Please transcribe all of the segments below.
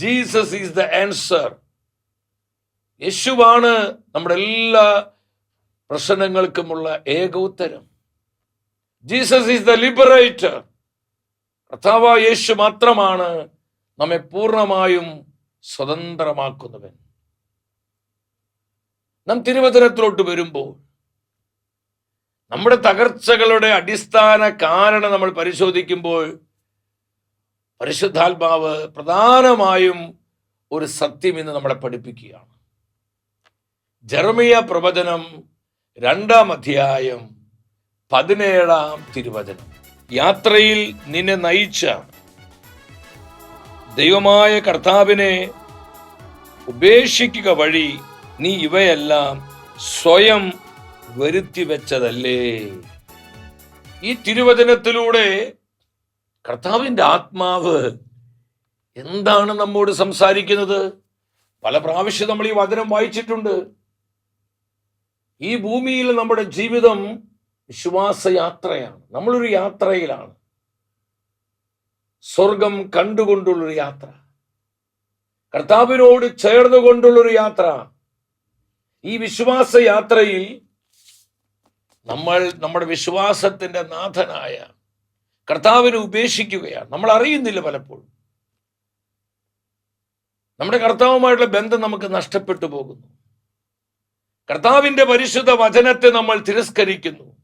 Jesus is the answer യേശുവാണ് നമ്മുടെ എല്ലാ പ്രശ്നങ്ങൾക്കുമുള്ള ഏക ഉത്തരം. ജീസസ് ഈസ് ദ ലിബറേറ്റർ കർത്താവ യേശു മാത്രമാണ് നമ്മെ പൂർണമായും സ്വതന്ത്രമാക്കുന്നവൻ. നാം തിരുവചനത്തിലോട്ട് വരുമ്പോൾ നമ്മുടെ തകർച്ചകളുടെ അടിസ്ഥാന കാരണം നമ്മൾ പരിശോധിക്കുമ്പോൾ പരിശുദ്ധാത്മാവ് പ്രധാനമായും ഒരു സത്യം ഇന്ന് നമ്മളെ പഠിപ്പിക്കുകയാണ്. ജർമിയ പ്രവചനം രണ്ടാം അധ്യായം പതിനേഴാം തിരുവചനം. യാത്രയിൽ നിന്നെ നയിച്ച ദൈവമായ കർത്താവിനെ ഉപേക്ഷിക്കുക വഴി നീ ഇവയെല്ലാം സ്വയം വരുത്തി വെച്ചതല്ലേ? ഈ തിരുവചനത്തിലൂടെ കർത്താവിന്റെ ആത്മാവ് എന്താണ് നമ്മോട് സംസാരിക്കുന്നത്? പല പ്രാവശ്യം നമ്മൾ ഈ വചനം വായിച്ചിട്ടുണ്ട്. ഈ ഭൂമിയിൽ നമ്മുടെ ജീവിതം വിശ്വാസയാത്രയാണ്. നമ്മളൊരു യാത്രയിലാണ്. സ്വർഗം കണ്ടുകൊണ്ടുള്ളൊരു യാത്ര. കർത്താവിനോട് ചേർന്നുകൊണ്ടുള്ളൊരു യാത്ര. ഈ വിശ്വാസ യാത്രയിൽ നമ്മൾ നമ്മുടെ വിശ്വാസത്തിന്റെ നാഥനായ കർത്താവിനെ ഉപേക്ഷിക്കുകയാണ്. നമ്മൾ അറിയുന്നില്ല പലപ്പോഴും. നമ്മുടെ കർത്താവുമായിട്ടുള്ള ബന്ധം നമുക്ക് നഷ്ടപ്പെട്ടു പോകുന്നു. കർത്താവിന്റെ പരിശുദ്ധ വചനത്തെ നമ്മൾ തിരസ്കരിക്കുന്നു.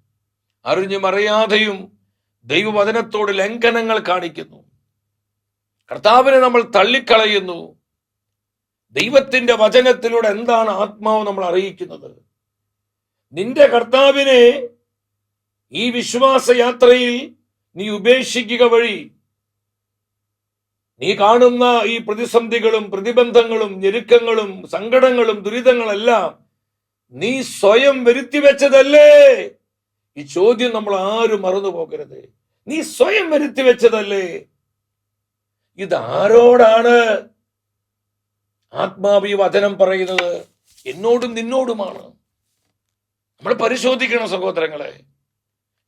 അറിഞ്ഞും അറിയാതെയും ദൈവവചനത്തോട് ലംഘനങ്ങൾ കാണിക്കുന്നു. കർത്താവിനെ നമ്മൾ തള്ളിക്കളയുന്നു. ദൈവത്തിന്റെ വചനത്തിലൂടെ എന്താണ് ആത്മാവ് നമ്മൾ അറിയിക്കുന്നത്? നിന്റെ കർത്താവിനെ ഈ വിശ്വാസ യാത്രയിൽ നീ ഉപേക്ഷിക്കുക വഴി. നീ കാണുന്ന ഈ പ്രതിസന്ധികളും പ്രതിബന്ധങ്ങളും ഞെരുക്കങ്ങളും സങ്കടങ്ങളും ദുരിതങ്ങളെല്ലാം നീ സ്വയം വരുത്തി വെച്ചതല്ലേ? ഈ ചോദ്യം നമ്മൾ ആരും മറന്നു പോകരുത്. നീ സ്വയം വരുത്തി വെച്ചതല്ലേ? ഇതാരോടാണ് ആത്മാവി വചനം പറയുന്നത്? എന്നോടും നിന്നോടുമാണ്. നമ്മൾ പരിശോധിക്കണം സഹോദരങ്ങളെ.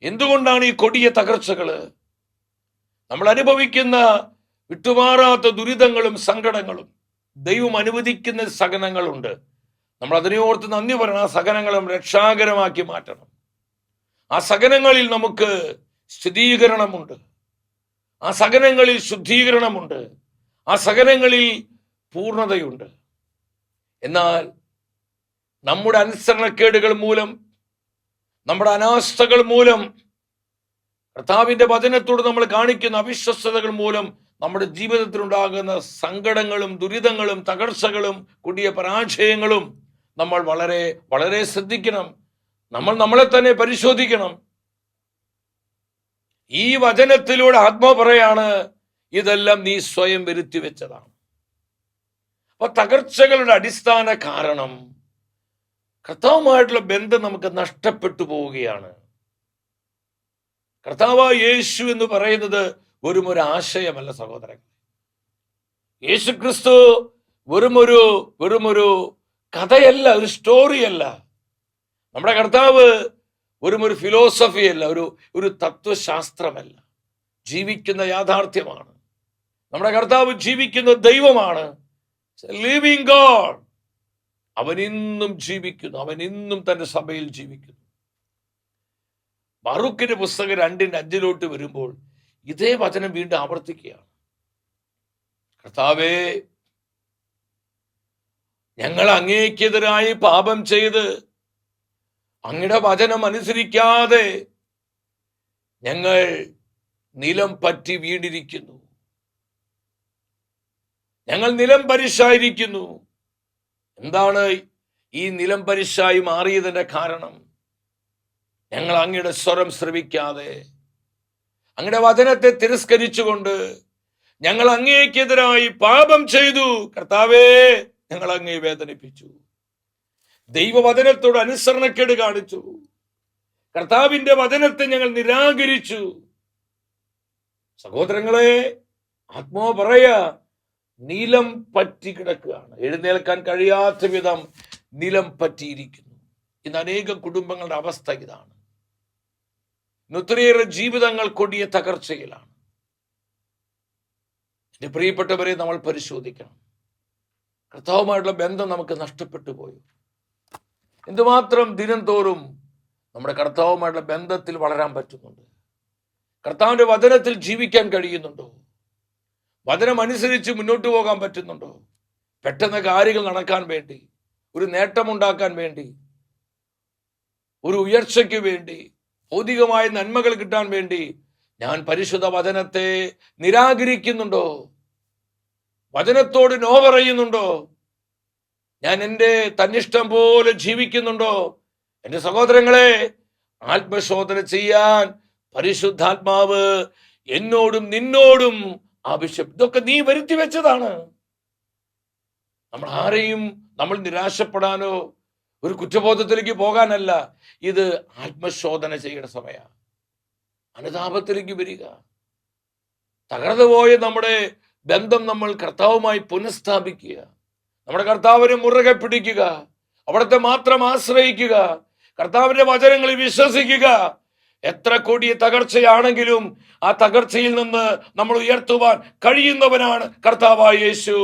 എന്തുകൊണ്ടാണ് ഈ കൊടിയ തകർച്ചകൾ നമ്മൾ അനുഭവിക്കുന്ന വിട്ടുമാറാത്ത ദുരിതങ്ങളും സങ്കടങ്ങളും ദൈവം അനുവദിക്കുന്ന സഹനങ്ങളുണ്ട്. നമ്മൾ അതിനെ ഓർത്ത് നന്ദി പറയണം ആ സഹനങ്ങളും രക്ഷാകരമാക്കി മാറ്റണം. ആ സഹനങ്ങളിൽ നമുക്ക് സ്ഥിരീകരണമുണ്ട്. ആ സഹനങ്ങളിൽ ശുദ്ധീകരണമുണ്ട്. ആ സഹനങ്ങളിൽ പൂർണതയുണ്ട്. എന്നാൽ നമ്മുടെ അനുസരണക്കേടുകൾ മൂലം നമ്മുടെ അനാസ്ഥകൾ മൂലം കർത്താവിന്റെ വചനത്തോട് നമ്മൾ കാണിക്കുന്ന അവിശ്വസ്തതകൾ മൂലം നമ്മുടെ ജീവിതത്തിലുണ്ടാകുന്ന സങ്കടങ്ങളും ദുരിതങ്ങളും തകർച്ചകളും കൊടിയ പരാജയങ്ങളും നമ്മൾ വളരെ വളരെ ശ്രദ്ധിക്കണം. നമ്മൾ നമ്മളെ തന്നെ പരിശോധിക്കണം. ഈ വചനത്തിലൂടെ ആത്മാ പറയാണ് ഇതെല്ലാം നീ സ്വയം വരുത്തി വെച്ചതാണ് അപ്പൊ തകർച്ചകളുടെ അടിസ്ഥാന കാരണം കർത്താവുമായിട്ടുള്ള ബന്ധം നമുക്ക് നഷ്ടപ്പെട്ടു പോവുകയാണ്. കർത്താവ് യേശു എന്ന് പറയുന്നത് വെറും ഒരു ആശയമല്ല സഹോദരൻ യേശു ക്രിസ്തു വെറുമൊരു വെറുമൊരു കഥയല്ല ഒരു സ്റ്റോറിയല്ല. നമ്മുടെ കർത്താവ് വെറും ഒരു ഫിലോസഫി അല്ല ഒരു ഒരു തത്വശാസ്ത്രമല്ല. ജീവിക്കുന്ന യാഥാർത്ഥ്യമാണ്. നമ്മുടെ കർത്താവ് ജീവിക്കുന്ന ദൈവമാണ്. ലിവിങ് ഗോഡ് അവൻ ഇന്നും ജീവിക്കുന്നു അവൻ ഇന്നും തന്റെ സഭയിൽ ജീവിക്കുന്നു. മറുക്കിന്റെ പുസ്തകം രണ്ടിന്റെ അഞ്ചിലോട്ട് വരുമ്പോൾ ഇതേ വചനം വീണ്ടും ആവർത്തിക്കുകയാണ്. കർത്താവേ ഞങ്ങൾ അങ്ങേക്കെതിരായി പാപം ചെയ്ത് അങ്ങയുടെ വചനം അനുസരിക്കാതെ ഞങ്ങൾ നിലം പറ്റി വീണിരിക്കുന്നു. ഞങ്ങൾ നിലം പരിശായിരിക്കുന്നു എന്താണ് ഈ നിലം പരിശായി മാറിയതിന്റെ കാരണം? ഞങ്ങൾ അങ്ങയുടെ സ്വരം ശ്രവിക്കാതെ അങ്ങയുടെ വചനത്തെ തിരസ്കരിച്ചുകൊണ്ട് ഞങ്ങൾ അങ്ങേക്കെതിരായി പാപം ചെയ്തു. കർത്താവേ ഞങ്ങൾ അങ്ങേ വേദനിപ്പിച്ചു. ദൈവവചനത്തോട് അനുസരണക്കേട് കാണിച്ചു. കർത്താവിന്റെ വചനത്തെ ഞങ്ങൾ നിരാകരിച്ചു. സഹോദരങ്ങളെ ആത്മാവ് പറയാ നിലം പറ്റി കിടക്കുകയാണ്. എഴുന്നേൽക്കാൻ കഴിയാത്ത വിധം നിലം പറ്റിയിരിക്കുന്നു. ഇന്ന് അനേകം കുടുംബങ്ങളുടെ അവസ്ഥ ഇതാണ്. ഇന്നൊത്തിരിയേറെ ജീവിതങ്ങൾ കൊടിയ തകർച്ചയിലാണ്. എന്റെ പ്രിയപ്പെട്ടവരെ നമ്മൾ പരിശോധിക്കണം. കർത്താവുമായിട്ടുള്ള ബന്ധം നമുക്ക് നഷ്ടപ്പെട്ടു പോയി. എന്തുമാത്രം ദിനം തോറും നമ്മുടെ കർത്താവുമായിട്ടുള്ള ബന്ധത്തിൽ വളരാൻ പറ്റുന്നുണ്ട്. കർത്താവിന്റെ വചനത്തിൽ ജീവിക്കാൻ കഴിയുന്നുണ്ടോ? വചനം അനുസരിച്ച് മുന്നോട്ട് പോകാൻ പറ്റുന്നുണ്ടോ? പെട്ടെന്ന് കാര്യങ്ങൾ നടക്കാൻ വേണ്ടി ഒരു നേട്ടമുണ്ടാക്കാൻ വേണ്ടി ഒരു ഉയർച്ചയ്ക്ക് വേണ്ടി ഭൗതികമായ നന്മകൾ കിട്ടാൻ വേണ്ടി ഞാൻ പരിശുദ്ധ വചനത്തെ നിരാകരിക്കുന്നുണ്ടോ? വചനത്തോട് നോ പറയുന്നുണ്ടോ? ഞാൻ എന്റെ തന്നിഷ്ടം പോലെ ജീവിക്കുന്നുണ്ടോ? എന്റെ സഹോദരങ്ങളെ ആത്മശോധന ചെയ്യാൻ പരിശുദ്ധാത്മാവ് എന്നോടും നിന്നോടും ആവശ്യം ഇതൊക്കെ നീ വരുത്തി വെച്ചതാണ്. നമ്മൾ ആരെയും നമ്മൾ നിരാശപ്പെടാനോ ഒരു കുറ്റബോധത്തിലേക്ക് പോകാനല്ല. ഇത് ആത്മശോധന ചെയ്യേണ്ട സമയമാണ്. അനുതാപത്തിലേക്ക് വരിക. തകർന്നു പോയ നമ്മുടെ ബന്ധം നമ്മൾ കർത്താവുമായി പുനഃസ്ഥാപിക്കുക. നമ്മുടെ കർത്താവിനെ മുറുകെ പിടിക്കുക. അവിടുത്തെ മാത്രം ആശ്രയിക്കുക. കർത്താവിന്റെ വചനങ്ങളിൽ വിശ്വസിക്കുക. എത്ര കൊടിയ തകർച്ചയാണെങ്കിലും ആ തകർച്ചയിൽ നിന്ന് നമ്മൾ ഉയർത്തുവാൻ കഴിയുന്നവനാണ് കർത്താവായ യേശു.